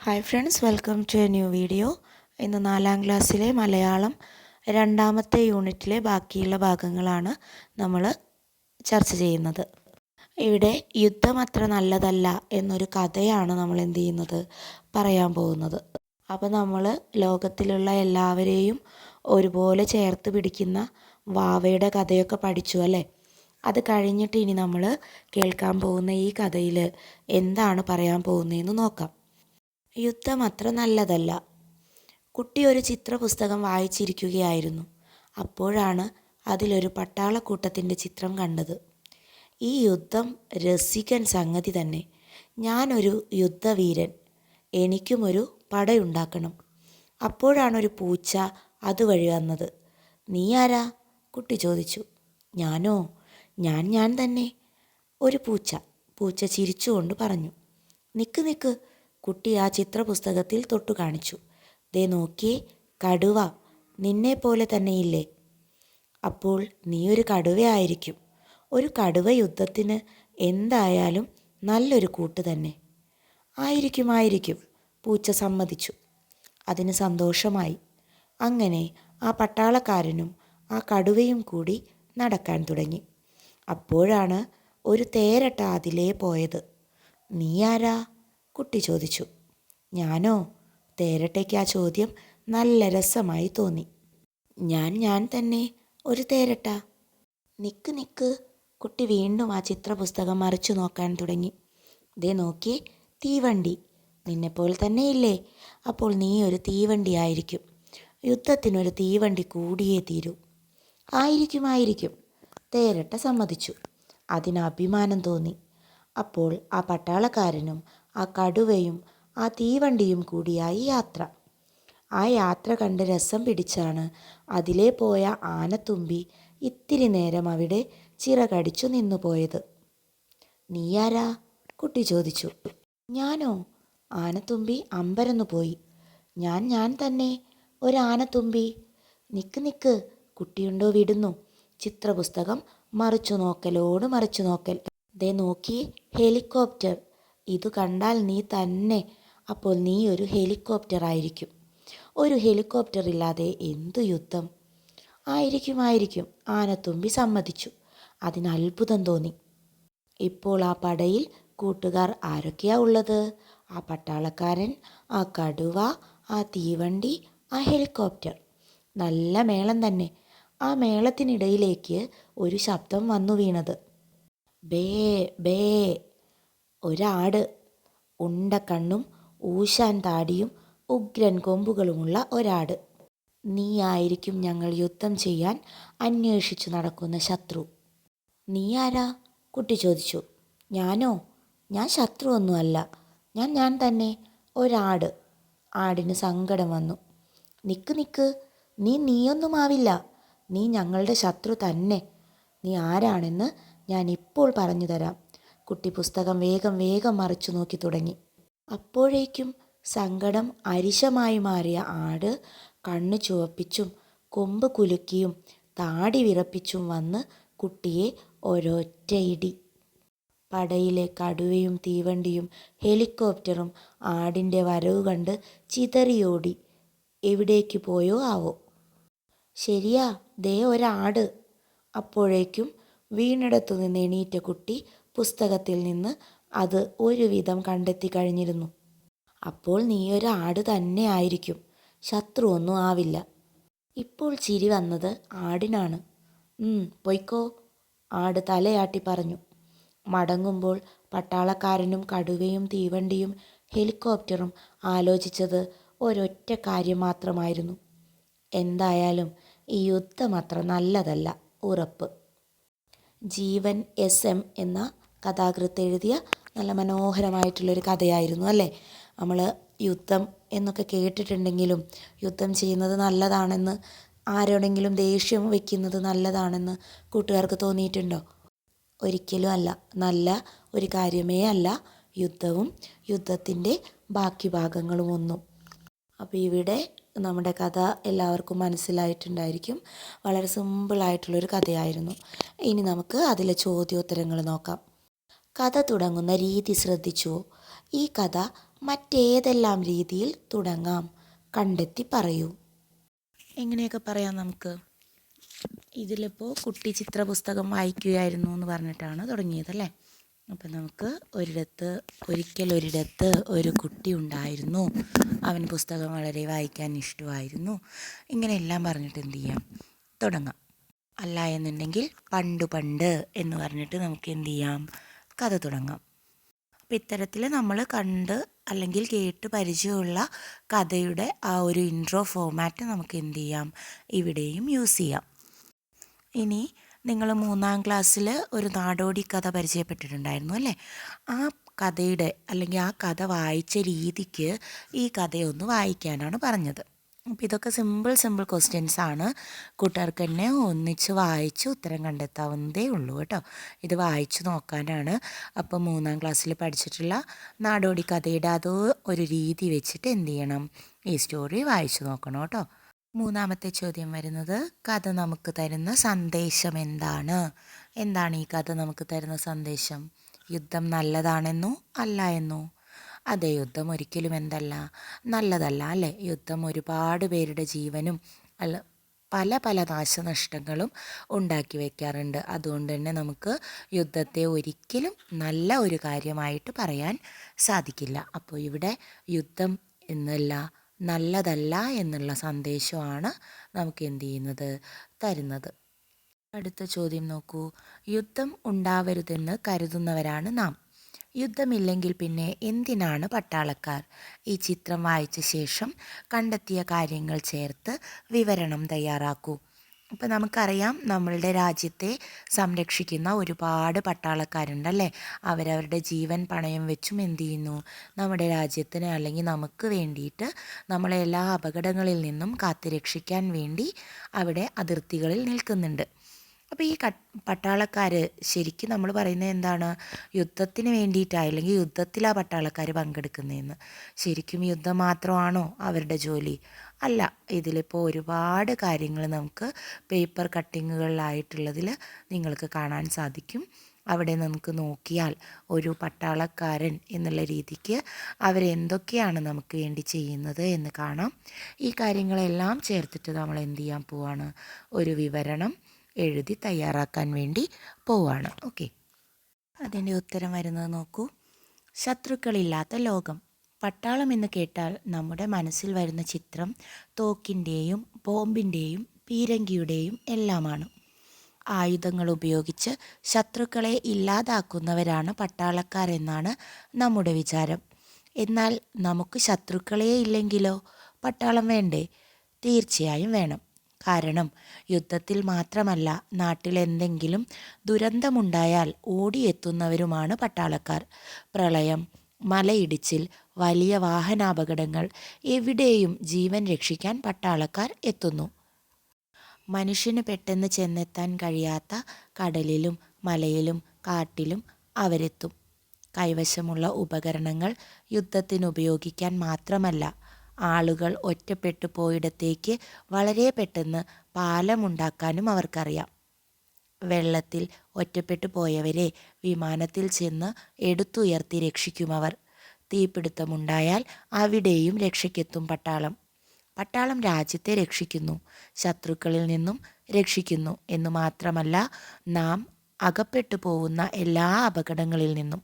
Hi friends welcome to a new video ഇന്ന് നാലാം ക്ലാസ്സിലെ മലയാളം രണ്ടാമത്തെ യൂണിറ്റിലെ ബാക്കിയുള്ള ഭാഗങ്ങളാണ് നമ്മൾ ചർച്ച ചെയ്യുന്നത്. ഇവിടെ യുദ്ധം അത്ര നല്ലതല്ല എന്നൊരു കഥയാണ് നമ്മൾ എന്ത് ചെയ്യുന്നത്? പറയാൻ പോകുന്നത്. അപ്പോൾ നമ്മൾ ലോകത്തിലുള്ള എല്ലാവരെയും ഒരുപോലെ ചേർത്ത് പിടിക്കുന്ന വാവയുടെ കഥയൊക്കെ പഠിച്ചു അല്ലേ? അത് കഴിഞ്ഞിട്ട് ഇനി നമ്മൾ കേൾക്കാൻ പോകുന്ന ഈ കഥയിൽ എന്താണ് പറയാൻ പോകുന്നതെന്ന് നോക്കാം. യുദ്ധം അത്ര നല്ലതല്ല. കുട്ടി ഒരു ചിത്രപുസ്തകം വായിച്ചിരിക്കുകയായിരുന്നു. അപ്പോഴാണ് അതിലൊരു പട്ടാളക്കൂട്ടത്തിന്റെ ചിത്രം കണ്ടത്. ഈ യുദ്ധം രസിക്കാൻ സംഗതി തന്നെ. ഞാനൊരു യുദ്ധവീരൻ. എനിക്കും ഒരു പടയുണ്ടാക്കണം. അപ്പോഴാണ് ഒരു പൂച്ച അതുവഴി വന്നത്. നീ ആരാ? കുട്ടി ചോദിച്ചു. ഞാനോ? ഞാൻ ഞാൻ തന്നെ. ഒരു പൂച്ച പൂച്ച ചിരിച്ചുകൊണ്ട് പറഞ്ഞു. നിക്ക് നിക്ക്. കുട്ടി ആ ചിത്രപുസ്തകത്തിൽ തൊട്ടു കാണിച്ചു. ദേ നോക്കിയേ കടുവ. നിന്നെ പോലെ തന്നെയില്ലേ. അപ്പോൾ നീ ഒരു കടുവയായിരിക്കും. ഒരു കടുവ യുദ്ധത്തിന് എന്തായാലും നല്ലൊരു കൂട്ട് തന്നെ. ആയിരിക്കും ആയിരിക്കും പൂച്ച സമ്മതിച്ചു. അതിന് സന്തോഷമായി. അങ്ങനെ ആ പട്ടാളക്കാരനും ആ കടുവയും കൂടി നടക്കാൻ തുടങ്ങി. അപ്പോഴാണ് ഒരു തേരട്ട അതിലേ പോയത്. നീ ആരാ? കുട്ടി ചോദിച്ചു. ഞാനോ? തേരട്ടയ്ക്ക് ആ ചോദ്യം നല്ല രസമായി തോന്നി. ഞാൻ ഞാൻ തന്നെ ഒരു തേരട്ട. നിക്ക് നിക്ക്. കുട്ടി വീണ്ടും ആ ചിത്രപുസ്തകം മറിച്ചു നോക്കാൻ തുടങ്ങി. ദേ നോക്കി തീവണ്ടി. നിന്നെപ്പോലെ തന്നെ ഇല്ലേ അപ്പോൾ നീ ഒരു തീവണ്ടി ആയിരിക്കും. യുദ്ധത്തിനൊരു തീവണ്ടി കൂടിയേ തീരൂ. ആയിരിക്കും ആയിരിക്കും. തേരട്ട സമ്മതിച്ചു. അതിന് അഭിമാനം തോന്നി. അപ്പോൾ ആ പട്ടാളക്കാരനും ആ കടുവയും ആ തീവണ്ടിയും കൂടിയായി യാത്ര. ആ യാത്ര കണ്ട് രസം പിടിച്ചാണ് അതിലേ പോയ ആനത്തുമ്പി ഇത്തിരി നേരം അവിടെ ചിറകടിച്ചു നിന്നു പോയത്. നീയാരാ കുട്ടി ചോദിച്ചു. ഞാനോ? ആനത്തുമ്പി അമ്പരന്നു പോയി. ഞാൻ ഞാൻ തന്നെ. ഒരാനത്തുമ്പി നിക്ക് നിക്ക്. കുട്ടിയുണ്ടോ വിടുന്നു. ചിത്രപുസ്തകം മറിച്ചു നോക്കലോട് മറിച്ചു നോക്കൽ. ദേ നോക്കി ഹെലികോപ്റ്റർ. ഇത് കണ്ടാൽ നീ തന്നെ അപ്പോൾ നീ ഒരു ഹെലികോപ്റ്റർ ആയിരിക്കും. ഒരു ഹെലികോപ്റ്റർ ഇല്ലാതെ എന്തു യുദ്ധം? ആയിരിക്കും ആയിരിക്കും. ആനത്തുമ്പി സമ്മതിച്ചു. അതിന് അത്ഭുതം തോന്നി. ഇപ്പോൾ ആ പടയിൽ കൂട്ടുകാർ ആരൊക്കെയാ ഉള്ളത്? ആ പട്ടാളക്കാരൻ ആ കടുവ ആ തീവണ്ടി ആ ഹെലികോപ്റ്റർ. നല്ല മേളം തന്നെ. ആ മേളത്തിനിടയിലേക്ക് ഒരു ശബ്ദം വന്നു വീണത്. ബേ ബേ ഒരാട്. ഉണ്ട കണ്ണും ഊശാൻ താടിയും ഉഗ്രൻ കൊമ്പുകളുമുള്ള ഒരാട്. നീ ആയിരിക്കും ഞങ്ങൾ യുദ്ധം ചെയ്യാൻ അന്വേഷിച്ചു നടക്കുന്ന ശത്രു. നീ ആരാ കുട്ടി ചോദിച്ചു. ഞാനോ? ഞാൻ ശത്രുവൊന്നുമല്ല. ഞാൻ ഞാൻ തന്നെ ഒരാട്. ആടിന് സങ്കടം വന്നു. നിക്ക് നിക്ക്. നീ നീയൊന്നുമാവില്ല. നീ ഞങ്ങളുടെ ശത്രു തന്നെ. നീ ആരാണെന്ന് ഞാൻ ഇപ്പോൾ പറഞ്ഞു തരാം. കുട്ടി പുസ്തകം വേഗം വേഗം മറിച്ചു നോക്കി തുടങ്ങി. അപ്പോഴേക്കും സങ്കടം അരിശമായി മാറിയ ആട് കണ്ണു ചുവപ്പിച്ചും കൊമ്പ് കുലുക്കിയും താടി വിറപ്പിച്ചും വന്ന് കുട്ടിയെ ഒരൊറ്റ ഇടി. പടയിലെ കടുവയും തീവണ്ടിയും ഹെലികോപ്റ്ററും ആടിന്റെ വരവ് കണ്ട് ചിതറിയോടി. എവിടേക്ക് പോയോ ആവോ? ശരിയാ ദേ ഒരാട്. അപ്പോഴേക്കും വീണിടത്തു നിന്ന് എണീറ്റ കുട്ടി പുസ്തകത്തിൽ നിന്ന് അത് ഒരുവിധം കണ്ടെത്തി കഴിഞ്ഞിരുന്നു. അപ്പോൾ നീ ഒരു ആട് തന്നെ ആയിരിക്കും. ശത്രു ഒന്നും ആവില്ല. ഇപ്പോൾ ചിരി വന്നത് ആടിനാണ്. പൊയ്ക്കോ ആട് തലയാട്ടി പറഞ്ഞു. മടങ്ങുമ്പോൾ പട്ടാളക്കാരനും കടുവയും തീവണ്ടിയും ഹെലികോപ്റ്ററും ആലോചിച്ചത് ഒരൊറ്റ കാര്യം മാത്രമായിരുന്നു. എന്തായാലും ഈ യുദ്ധം അത്ര നല്ലതല്ല. ഉറപ്പ്. ജീവൻ എസ് എം എന്ന കഥാകൃത്ത് എഴുതിയ നല്ല മനോഹരമായിട്ടുള്ളൊരു കഥയായിരുന്നു അല്ലേ? നമ്മൾ യുദ്ധം എന്നൊക്കെ കേട്ടിട്ടുണ്ടെങ്കിലും യുദ്ധം ചെയ്യുന്നത് നല്ലതാണെന്ന് ആരോടെങ്കിലും ദേഷ്യം വെക്കുന്നത് നല്ലതാണെന്ന് കൂട്ടുകാർക്ക് തോന്നിയിട്ടുണ്ടോ? ഒരിക്കലും അല്ല. നല്ല ഒരു കാര്യമേ അല്ല. യുദ്ധവും യുദ്ധത്തിന്റെ ബാക്കി ഭാഗങ്ങളും ഒന്നും. അപ്പോൾ ഇവിടെ നമ്മുടെ കഥ എല്ലാവർക്കും മനസ്സിലായിട്ടുണ്ടായിരിക്കും. വളരെ സിമ്പിളായിട്ടുള്ളൊരു കഥയായിരുന്നു. ഇനി നമുക്ക് അതിലെ ചോദ്യോത്തരങ്ങൾ നോക്കാം. കഥ തുടങ്ങുന്ന രീതി ശ്രദ്ധിച്ചുവോ ഈ കഥ മറ്റേതെല്ലാം രീതിയിൽ തുടങ്ങാം? കണ്ടെത്തി പറയൂ. എങ്ങനെയൊക്കെ പറയാം നമുക്ക്? ഇതിലിപ്പോൾ കുട്ടി ചിത്ര പുസ്തകം വായിക്കുകയായിരുന്നു എന്ന് പറഞ്ഞിട്ടാണ് തുടങ്ങിയതല്ലേ അപ്പം നമുക്ക് ഒരിടത്ത് ഒരിക്കൽ ഒരിടത്ത് ഒരു കുട്ടി ഉണ്ടായിരുന്നു. അവൻ പുസ്തകം വളരെ വായിക്കാൻ ഇഷ്ടമായിരുന്നു. ഇങ്ങനെയെല്ലാം പറഞ്ഞിട്ട് എന്ത് ചെയ്യാം? തുടങ്ങാം. അല്ല എന്നുണ്ടെങ്കിൽ പണ്ട് പണ്ട് എന്ന് പറഞ്ഞിട്ട് നമുക്ക് എന്ത് ചെയ്യാം? കഥ തുടങ്ങാം. അപ്പം ഇത്തരത്തിൽ നമ്മൾ കണ്ട് അല്ലെങ്കിൽ കേട്ട് പരിചയമുള്ള കഥയുടെ ആ ഒരു ഇൻട്രോ ഫോമാറ്റ് നമുക്ക് എന്ത് ചെയ്യാം? ഇവിടെയും യൂസ് ചെയ്യാം. ഇനി നിങ്ങൾ മൂന്നാം ക്ലാസ്സിൽ ഒരു നാടോടി കഥ പരിചയപ്പെട്ടിട്ടുണ്ടായിരുന്നു അല്ലേ? ആ കഥയുടെ അല്ലെങ്കിൽ ആ കഥ വായിച്ച രീതിക്ക് ഈ കഥയൊന്ന് വായിക്കാനാണ് പറഞ്ഞത്. അപ്പോൾ ഇതൊക്കെ സിമ്പിൾ സിമ്പിൾ ക്വസ്റ്റ്യൻസ് ആണ്. കൂട്ടുകാർക്ക് തന്നെ ഒന്നിച്ച് വായിച്ച് ഉത്തരം കണ്ടെത്താവുന്നതേ ഉള്ളൂ കേട്ടോ. ഇത് വായിച്ച് നോക്കാനാണ്. അപ്പോൾ മൂന്നാം ക്ലാസ്സിൽ പഠിച്ചിട്ടുള്ള നാടോടി കഥയുടെ അത് ഒരു രീതി വെച്ചിട്ട് എന്ത് ചെയ്യണം? ഈ സ്റ്റോറി വായിച്ചു നോക്കണം കേട്ടോ. മൂന്നാമത്തെ ചോദ്യം വരുന്നത് കഥ നമുക്ക് തരുന്ന സന്ദേശം എന്താണ്? എന്താണ് ഈ കഥ നമുക്ക് തരുന്ന സന്ദേശം? യുദ്ധം നല്ലതാണെന്നോ അല്ല എന്നോ? അതെ യുദ്ധം ഒരിക്കലും എന്തല്ല നല്ലതല്ല അല്ലേ? യുദ്ധം ഒരുപാട് പേരുടെ ജീവനും അല്ല പല പല നാശനഷ്ടങ്ങളും ഉണ്ടാക്കി വയ്ക്കാറുണ്ട് അതുകൊണ്ട് തന്നെ നമുക്ക് യുദ്ധത്തെ ഒരിക്കലും നല്ല ഒരു കാര്യമായിട്ട് പറയാൻ സാധിക്കില്ല. അപ്പോൾ ഇവിടെ യുദ്ധം എന്നല്ല നല്ലതല്ല എന്നുള്ള സന്ദേശമാണ് നമുക്ക് എന്ത് ചെയ്യുന്നത്? തരുന്നത്. അടുത്ത ചോദ്യം നോക്കൂ. യുദ്ധം ഉണ്ടാവരുതെന്ന് കരുതുന്നവരാണ് നാം. യുദ്ധമില്ലെങ്കിൽ പിന്നെ എന്തിനാണ് പട്ടാളക്കാർ? ഈ ചിത്രം വായിച്ച ശേഷം കണ്ടെത്തിയ കാര്യങ്ങൾ ചേർത്ത് വിവരണം തയ്യാറാക്കൂ. ഇപ്പം നമുക്കറിയാം നമ്മളുടെ രാജ്യത്തെ സംരക്ഷിക്കുന്ന ഒരുപാട് പട്ടാളക്കാരുണ്ടല്ലേ? അവരവരുടെ ജീവൻ പണയം വെച്ചും എന്ത് ചെയ്യുന്നു? നമ്മുടെ രാജ്യത്തിന് അല്ലെങ്കിൽ നമുക്ക് വേണ്ടിയിട്ട് നമ്മളെ എല്ലാ അപകടങ്ങളിൽ നിന്നും കാത്തുരക്ഷിക്കാൻ വേണ്ടി അവിടെ അതിർത്തികളിൽ നിൽക്കുന്നുണ്ട്. അപ്പോൾ ഈ പട്ടാളക്കാർ ശരിക്കും നമ്മൾ പറയുന്നത് എന്താണ്? യുദ്ധത്തിന് വേണ്ടിയിട്ടാണ് അല്ലെങ്കിൽ യുദ്ധത്തിലാണ് പട്ടാളക്കാർ പങ്കെടുക്കുന്നതെന്ന് ശരിക്കും യുദ്ധം മാത്രമാണോ അവരുടെ ജോലി? അല്ല ഇതിലിപ്പോൾ ഒരുപാട് കാര്യങ്ങൾ നമുക്ക് പേപ്പർ കട്ടിങ്ങുകളിലായിട്ടുള്ളതിൽ നിങ്ങൾക്ക് കാണാൻ സാധിക്കും. അവിടെ നമുക്ക് നോക്കിയാൽ ഒരു പട്ടാളക്കാരൻ എന്നുള്ള രീതിക്ക് അവരെന്തൊക്കെയാണ് നമുക്ക് വേണ്ടി ചെയ്യുന്നത് എന്ന് കാണാം. ഈ കാര്യങ്ങളെല്ലാം ചേർത്തിട്ട് നമ്മൾ എന്ത് ചെയ്യാൻ പോവാണ്? ഒരു വിവരണം എഴുതി തയ്യാറാക്കാൻ വേണ്ടി പോവാണ്. ഓക്കെ. അതിന്റെ ഉത്തരം വരുന്നത് നോക്കൂ. ശത്രുക്കളില്ലാത്ത ലോകം. പട്ടാളം എന്ന് കേട്ടാൽ നമ്മുടെ മനസ്സിൽ വരുന്ന ചിത്രം തോക്കിന്റെയും ബോംബിന്റെയും പീരങ്കിയുടെയും എല്ലാമാണ്. ആയുധങ്ങൾ ഉപയോഗിച്ച് ശത്രുക്കളെ ഇല്ലാതാക്കുന്നവരാണ് പട്ടാളക്കാരെന്നാണ് നമ്മുടെ വിചാരം. എന്നാൽ നമുക്ക് ശത്രുക്കളെ ഇല്ലെങ്കിലോ? പട്ടാളം വേണ്ടേ? തീർച്ചയായും വേണം. കാരണം യുദ്ധത്തിൽ മാത്രമല്ല നാട്ടിലെന്തെങ്കിലും ദുരന്തമുണ്ടായാൽ ഓടിയെത്തുന്നവരുമാണ് പട്ടാളക്കാർ. പ്രളയം മലയിടിച്ചിൽ വലിയ വാഹനാപകടങ്ങൾ എവിടെയും ജീവൻ രക്ഷിക്കാൻ പട്ടാളക്കാർ എത്തുന്നു. മനുഷ്യന് പെട്ടെന്ന് ചെന്നെത്താൻ കഴിയാത്ത കടലിലും മലയിലും കാട്ടിലും അവരെത്തും. കൈവശമുള്ള ഉപകരണങ്ങൾ യുദ്ധത്തിന് ഉപയോഗിക്കാൻ മാത്രമല്ല ആളുകൾ ഒറ്റപ്പെട്ടു പോയിടത്തേക്ക് വളരെ പെട്ടെന്ന് പാലമുണ്ടാക്കാനും അവർക്കറിയാം. വെള്ളത്തിൽ ഒറ്റപ്പെട്ടു പോയവരെ വിമാനത്തിൽ ചെന്ന് എടുത്തുയർത്തി രക്ഷിക്കും അവർ. തീപിടുത്തമുണ്ടായാൽ അവിടെയും രക്ഷയ്ക്കെത്തും പട്ടാളം. പട്ടാളം രാജ്യത്തെ രക്ഷിക്കുന്നു ശത്രുക്കളിൽ നിന്നും രക്ഷിക്കുന്നു എന്ന് മാത്രമല്ല നാം അകപ്പെട്ടു പോകുന്ന എല്ലാ അപകടങ്ങളിൽ നിന്നും.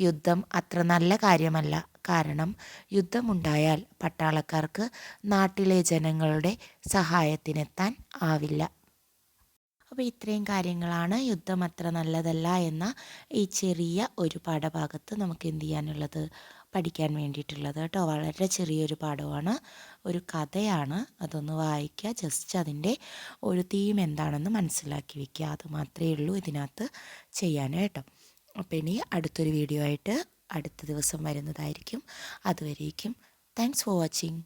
യുദ്ധം അത്ര നല്ല കാര്യമല്ല. കാരണം യുദ്ധമുണ്ടായാൽ പട്ടാളക്കാർക്ക് നാട്ടിലെ ജനങ്ങളുടെ സഹായത്തിനെത്താൻ ആവില്ല. അപ്പോൾ ഇത്രയും കാര്യങ്ങളാണ്. യുദ്ധം അത്ര നല്ലതല്ല എന്ന ഈ ചെറിയ ഒരു പാഠഭാഗത്ത് നമുക്ക് എന്ത് ചെയ്യാനുള്ളത്? പഠിക്കാൻ വേണ്ടിയിട്ടുള്ളത് കേട്ടോ. വളരെ ചെറിയൊരു പാഠമാണ്. ഒരു കഥയാണ്. അതൊന്ന് വായിക്കുക. ജസ്റ്റ് അതിന്റെ ഒരു തീം എന്താണെന്ന് മനസ്സിലാക്കി വയ്ക്കുക അത് മാത്രമേ ഉള്ളൂ ഇതിനകത്ത് ചെയ്യാനായിട്ടോ. അപ്പോൾ ഇനി അടുത്തൊരു വീഡിയോ ആയിട്ട് അടുത്ത ദിവസം വരുന്നതായിരിക്കും. അതുവരേക്കും. Thanks for watching